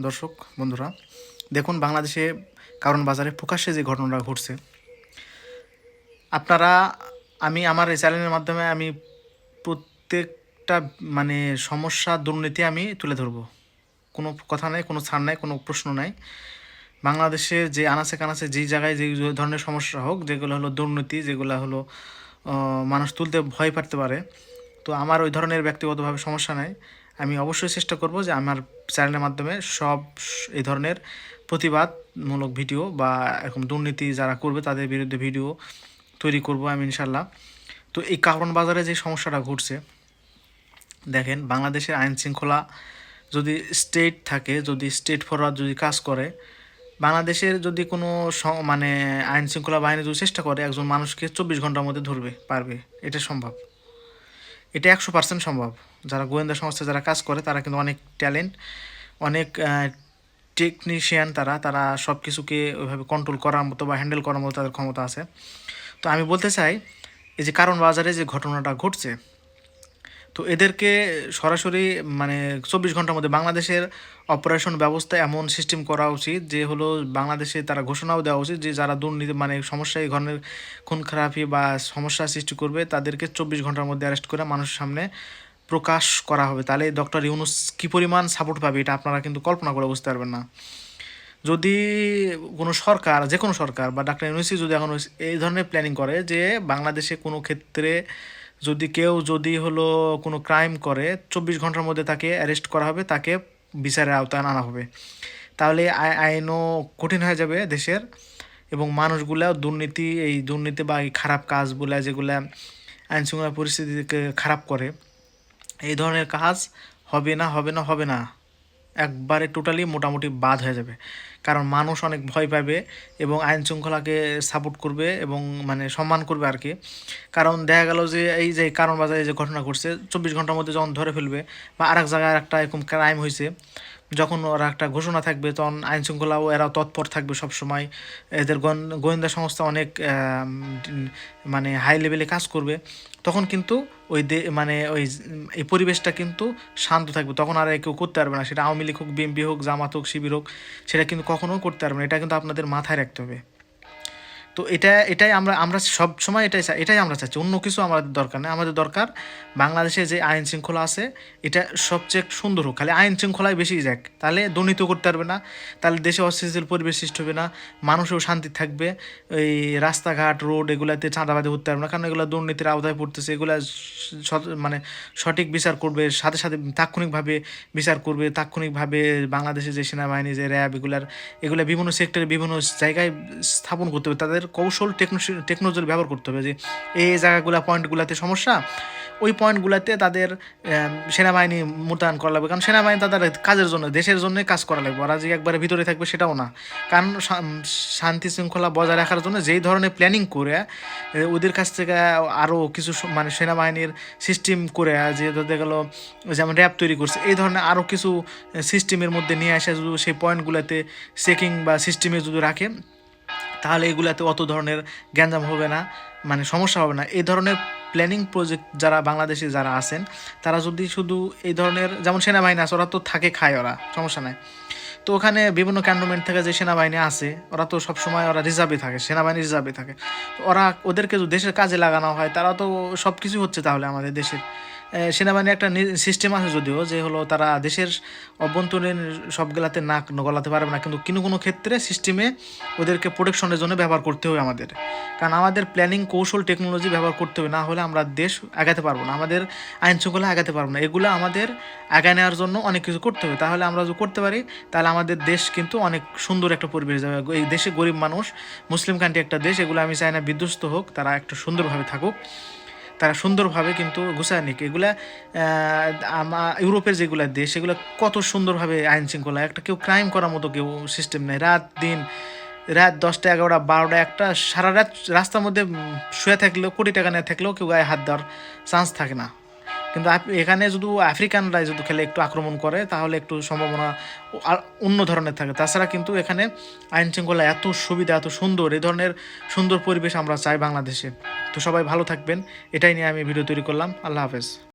দর্শক, বন্ধুরা। দেখুন, বাংলাদেশে কারণ বাজারে প্রকাশ্যে যে ঘটনাটা ঘটছে। আপনারা, আমি আমার এই চ্যানেলের মাধ্যমে আমি প্রত্যেকটা মানে সমস্যা, দুর্নীতি আমি তুলে ধরবো। কোনো কথা নাই, কোনো ছাড় নাই, কোনো প্রশ্ন নাই। বাংলাদেশে যে আনাচে কানাচে যেই জায়গায় যে ধরনের সমস্যা হোক, যেগুলো হলো দুর্নীতি, যেগুলো হলো মানুষ তুলতে ভয় পারতে পারে, তো আমার ওই ধরনের ব্যক্তিগতভাবে সমস্যা নাই। আমি অবশ্যই চেষ্টা করব যে আমার চ্যানেলের মাধ্যমে সব এই ধরনের প্রতিবাদমূলক ভিডিও বা এরকম দুর্নীতি যারা করবে তাদের বিরুদ্ধে ভিডিও তৈরি করব আমি ইনশাল্লাহ তো এই কারণ বাজারে যে সমস্যাটা ঘটছে, দেখেন বাংলাদেশের আইন শৃঙ্খলা যদি স্টেট থাকে, যদি স্টেট ফরওয়ার্ড যদি কাজ করে, বাংলাদেশের যদি কোনো মানে আইন শৃঙ্খলা বাহিনী যদি চেষ্টা করে, একজন মানুষকে চব্বিশ ঘণ্টার মধ্যে ধরবে, পারবে, এটা সম্ভব। এটা একশো পার্সেন্ট সম্ভব। যারা গোয়েন্দা সংস্থা, যারা কাজ করে, তারা কিন্তু অনেক ট্যালেন্ট অনেক টেকনিশিয়ান তারা তারা সব কিছুকে ওইভাবে কন্ট্রোল করার মতো বা হ্যান্ডেল করার মতো তাদের ক্ষমতা আছে। তো আমি বলতে চাই, এই যে কারণ বাজারে যে ঘটনাটা ঘটছে তো এদেরকে সরাসরি মানে চব্বিশ ঘণ্টার মধ্যে বাংলাদেশের অপারেশন ব্যবস্থা এমন সিস্টেম করা উচিত যে হলো বাংলাদেশে তারা ঘোষণাও দেওয়া উচিত যে যারা দুর্নীতি মানে সমস্যা, এই ধরনের খুন খারাপি বা সমস্যা সৃষ্টি করবে, তাদেরকে চব্বিশ ঘণ্টার মধ্যে অ্যারেস্ট করে মানুষের সামনে প্রকাশ করা হবে। তাহলে ডক্টর ইউনুস কী পরিমাণ সাপোর্ট পাবে এটা আপনারা কিন্তু কল্পনা করে বুঝতে পারবেন না। যদি কোনো সরকার, যে কোনো সরকার বা ডাক্তার ইউনুসি যদি এখন এই ধরনের প্ল্যানিং করে যে বাংলাদেশে কোনো ক্ষেত্রে যদি কেউ যদি হলো কোনো ক্রাইম করে, চব্বিশ ঘণ্টার মধ্যে তাকে অ্যারেস্ট করা হবে, তাকে বিচারের আওতায় আনা হবে। তাহলে আই- আইনও কঠিন হয়ে যাবে দেশের এবং মানুষগুলা দুর্নীতি, এই দুর্নীতি বা এই খারাপ কাজগুলা যেগুলা আইন শৃঙ্খলা পরিস্থিতিকে খারাপ করে, এই ধরনের কাজ হবে না হবে না হবে না। একবারে টোটালি মোটামুটি বাদ হয়ে যাবে। কারণ মানুষ অনেক ভয় পাবে এবং আইন শৃঙ্খলাকে সাপোর্ট করবে এবং মানে সম্মান করবে আর কি। কারণ দেখা গেল যে এই যে কারণ বাজারে যে ঘটনা ঘটছে, চব্বিশ ঘণ্টার মধ্যে যখন ধরে ফেলবে বা আরেক জায়গায় একটা এরকম ক্রাইম হয়েছে যখন ওরা একটা ঘোষণা থাকবে, তখন আইন শৃঙ্খলাও এরাও তৎপর থাকবে সবসময়। এদের গোয়েন- গোয়েন্দা সংস্থা অনেক মানে হাই লেভেলে কাজ করবে। তখন কিন্তু ওই দে মানে ওই এই পরিবেশটা কিন্তু শান্ত থাকবে। তখন আর কেউ করতে পারবে না। সেটা আওয়ামী লীগ হোক, বিএনপি হোক, জামাত হোক, শিবির হোক, সেটা কিন্তু কখনো করতে পারবে না। এটা কিন্তু আপনাদের মাথায় রাখতে হবে। তো এটা, এটাই আমরা আমরা সব সময় এটাই চাই এটাই আমরা চাচ্ছি। অন্য কিছু আমাদের দরকার নেই। আমাদের দরকার বাংলাদেশে যে আইন শৃঙ্খলা আছে, এটা সবচেয়ে সুন্দর হোক। খালি আইন শৃঙ্খলায় বেশি যাক। তাহলে দুর্নীতিও করতে পারবে না। তাহলে দেশে অস্থিতিশীল পরিবেশ সৃষ্টি হবে না। মানুষও শান্তি থাকবে। এই রাস্তাঘাট, রোড এগুলাতে চাঁদাবাদি করতে পারবে না। কারণ এগুলো দুর্নীতির আওতায় পড়তেছে। এগুলা মানে সঠিক বিচার করবে। সাথে সাথে তাৎক্ষণিকভাবে বিচার করবে। তাৎক্ষণিকভাবে বাংলাদেশের যে সেনাবাহিনী, যে র্যাব এগুলার, এগুলো বিভিন্ন সেক্টরে বিভিন্ন জায়গায় স্থাপন করতে হবে। তাদের কৌশল টেকনোলজি ব্যবহার করতে হবে যে, এই জায়গাগুলা পয়েন্টগুলোতে সমস্যা, ওই পয়েন্টগুলোতে তাদের সেনাবাহিনী মোতায়েন করা লাগবে। কারণ সেনাবাহিনী তাদের কাজের জন্য, দেশের জন্যই কাজ করা লাগবে। ওরা যে একবারে ভিতরে থাকবে সেটাও না। কারণ শান্তি শৃঙ্খলা বজায় রাখার জন্য যেই ধরনের প্ল্যানিং করে ওদের কাছ থেকে আরও কিছু মানে সেনাবাহিনীর সিস্টেম করে যে দেখা গেল, যেমন র্যাব তৈরি করছে, এই ধরনের আরও কিছু সিস্টেমের মধ্যে নিয়ে আসে যদি সেই পয়েন্টগুলোতে চেকিং বা সিস্টেমে যদি রাখে তাহলে এগুলাতে অত ধরনের গ্যাঞ্জাম হবে না মানে সমস্যা হবে না। এই ধরনের প্ল্যানিং প্রজেক্ট যারা বাংলাদেশে যারা আছেন, তারা যদি শুধু এই ধরনের, যেমন সেনাবাহিনী আছে, ওরা তো থাকে, খায় ওরা, সমস্যা নাই। তো ওখানে বিভিন্ন ক্যান্টনমেন্ট থেকে যে সেনাবাহিনী আছে, ওরা তো সবসময় ওরা রিজার্ভে থাকে, সেনাবাহিনী রিজার্ভে থাকে। ওরা, ওদেরকে যদি দেশের কাজে লাগানো হয়, তারা তো সব কিছু হচ্ছে তাহলে আমাদের দেশের। সেনাবাহিনীর একটা সিস্টেম আছে যদিও যে হলো তারা দেশের অভ্যন্তরীণ সবগুলাতে নাক গলাতে পারবে না। কিন্তু কোনো কোনো ক্ষেত্রে সিস্টেমে ওদেরকে প্রোটেকশনের জন্য ব্যবহার করতে হবে আমাদের। কারণ আমাদের প্ল্যানিং কৌশল টেকনোলজি ব্যবহার করতে হবে, না হলে আমরা দেশ আগাতে পারব না। আমাদের আইন শৃঙ্খলা আগাতে পারব না। এগুলো আমাদের আগায় নেওয়ার জন্য অনেক কিছু করতে হবে। তাহলে আমরা যদি করতে পারি, তাহলে আমাদের দেশ কিন্তু অনেক সুন্দর একটা পরিবেশ যাবে। এই দেশে গরিব মানুষ, মুসলিম কান্ট্রি একটা দেশ, এগুলো আমি চাই না বিধ্বস্ত হোক, তারা একটু সুন্দরভাবে থাকুক। তারা সুন্দরভাবে কিন্তু গুছায় নিক এগুলা ইউরোপের যেগুলো দেশ সেগুলো কত সুন্দরভাবে আইন শৃঙ্খলা একটা কেউ ক্রাইম করার মতো কেউ সিস্টেম নেই। রাত, দিন, রাত দশটা, এগারোটা, বারোটা, একটা সারা রাত রাস্তার মধ্যে শুয়ে থাকলেও, কোটি টাকা নিয়ে থাকলেও কেউ গায়ে হাত দেওয়ার চান্স থাকে না। কিন্তু এখানে শুধু আফ্রিকানরা যদি খেলে একটু আক্রমণ করে, তাহলে একটু সম্ভাবনা আর অন্য ধরনের থাকে। তাছাড়া কিন্তু এখানে আইন শৃঙ্খলা এত সুবিধা, এত সুন্দর এই ধরনের সুন্দর পরিবেশ আমরা চাই বাংলাদেশে। তো সবাই ভালো থাকবেন, এটাই নিয়ে আমি ভিডিও তৈরি করলাম। আল্লাহ হাফেজ।